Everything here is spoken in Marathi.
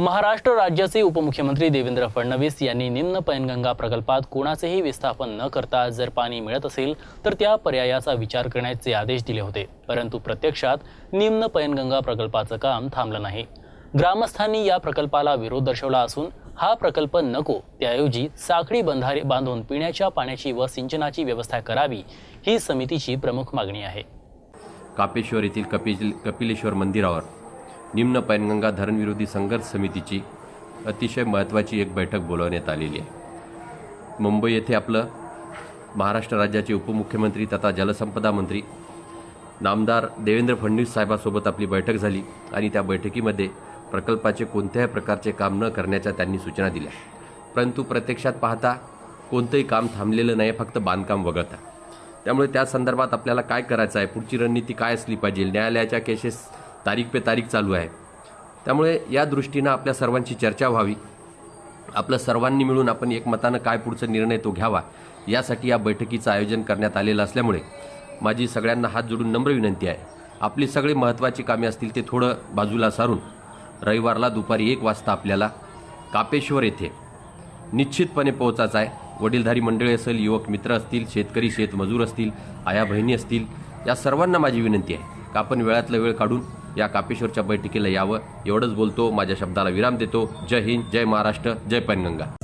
महाराष्ट्र राज्याचे उपमुख्यमंत्री देवेंद्र फडणवीस यांनी निम्न पैनगंगा प्रकल्पात कोणाचेही विस्थापन न करता जर पाणी मिळत असेल तर त्या पर्यायाचा विचार करण्याचे आदेश दिले होते. परंतु प्रत्यक्षात निम्न पैनगंगा प्रकल्पाचं काम थांबलं नाही. ग्रामस्थांनी या प्रकल्पाला विरोध दर्शवला असून हा प्रकल्प नको त्याऐवजी साखळी बंधारे बांधून पिण्याच्या पाण्याची व सिंचनाची व्यवस्था करावी ही समितीची प्रमुख मागणी आहे. कापेश्वर येथील कपिल कपिलेश्वर मंदिरावर निम्न पैनगंगा धरणविरोधी संघर्ष समितीची अतिशय महत्त्वाची एक बैठक बोलवण्यात आलेली आहे. मुंबई येथे आपलं महाराष्ट्र राज्याचे उपमुख्यमंत्री तथा जलसंपदा मंत्री नामदार देवेंद्र फडणवीस साहेबासोबत आपली बैठक झाली आणि त्या बैठकीमध्ये प्रकल्पाचे कोणत्याही प्रकारचे काम न करण्याच्या त्यांनी सूचना दिल्या. परंतु प्रत्यक्षात पाहता कोणतंही काम थांबलेलं नाही फक्त बांधकाम वगळता. त्यामुळे त्या संदर्भात आपल्याला काय करायचं आहे? पुढची रणनीती काय असली पाहिजे? न्यायालयाच्या केसेस तारीख पे तारीख चालू आहे. त्यामुळे या दृष्टीनं आपल्या सर्वांची चर्चा व्हावी. आपलं सर्वांनी मिळून आपण एकमतानं काय पुढचा निर्णय तो घ्यावा यासाठी या बैठकीचं आयोजन करण्यात आलेलं असल्यामुळे माझी सगळ्यांना हात जोडून नम्र विनंती आहे. आपली सगळी महत्त्वाची कामे असतील ते थोडं बाजूला सारून रविवारला दुपारी एक वाजता आपल्याला कापेश्वर येथे निश्चितपणे पोहोचायचं आहे. वडीलधारी मंडळी असेल युवक मित्र असतील शेतकरी शेतमजूर असतील आया बहिणी असतील या सर्वांना माझी विनंती आहे का आपण वेळातला वेळ काढून या कापेश्वरच्या बैठकीला यावं. एवढंच बोलतो माझ्या शब्दाला विराम देतो. जय हिंद जय महाराष्ट्र जय पैनगंगा.